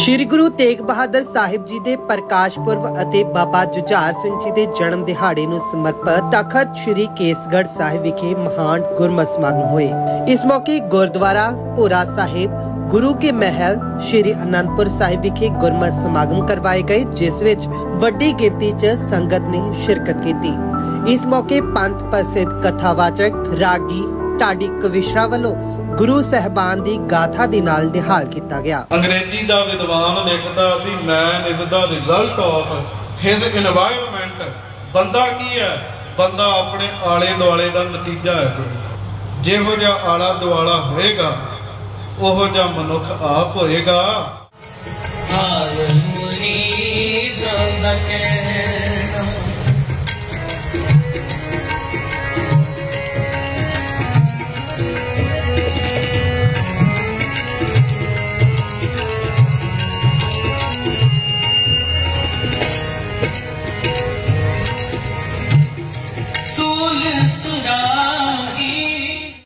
ਸ਼੍ਰੀ ਗੁਰੂ ਤੇਗ ਬਹਾਦਰ ਸਾਹਿਬ ਜੀ ਦੇ ਪ੍ਰਕਾਸ਼ ਪੁਰਬ ਅਤੇ ਬਾਬਾ ਜੁਝਾਰ ਸਿੰਘ ਜੀ ਦੇ ਜਨਮ ਦਿਹਾੜੇ ਨੂੰ ਸਮਰਪਿਤ ਤਖਤ ਸ੍ਰੀ ਕੇਸਗੜ੍ਹ ਸਾਹਿਬ ਵਿਖੇ ਮਹਾਨ ਗੁਰਮਤਿ ਸਮਾਗਮ ਹੋਏ। ਇਸ ਮੌਕੇ ਗੁਰਦੁਆਰਾ ਭੋਰਾ ਸਾਹਿਬ, ਗੁਰੂ ਕੇ ਮਹਿਲ, ਸ੍ਰੀ ਅਨੰਦਪੁਰ ਸਾਹਿਬ ਵਿਖੇ ਗੁਰਮਤਿ ਸਮਾਗਮ ਕਰਵਾਏ ਗਏ, ਜਿਸ ਵਿੱਚ ਵੱਡੀ ਗਿਣਤੀ 'ਚ ਸੰਗਤ ਨੇ ਸ਼ਿਰਕਤ ਕੀਤੀ। ਇਸ ਮੌਕੇ ਪੰਥ ਪ੍ਰਸਿੱਧ ਕਥਾਵਾਚਕ ਰਾਗੀ, ਢਾਡੀ ਕਵਿਸ਼ਰਾ ਵੱਲੋਂ ਗੁਰੂ ਸਹਿਬਾਨ ਦੀ ਗਾਥਾ ਦੇ ਨਾਲ ਨਿਹਾਲ ਕੀਤਾ ਗਿਆ। ਅੰਗਰੇਜ਼ੀ ਦਾ ਵਿਦਵਾਨ ਲਿਖਦਾ ਵੀ man is the result of his environment ਬੰਦਾ ਕੀ ਹੈ? ਬੰਦਾ ਆਪਣੇ ਆਲੇ ਦੁਆਲੇ ਦਾ ਨਤੀਜਾ ਹੈ ਜਿਹੋ ਜਿਹਾ ਆਲਾ ਦੁਆਲਾ ਹੋਏਗਾ ਉਹੋ ਜਿਹਾ ਮਨੁੱਖ ਆਪ ਹੋਏਗਾ। ਹਾਇ ਮੁਨੀ ਗੰਦਕੇ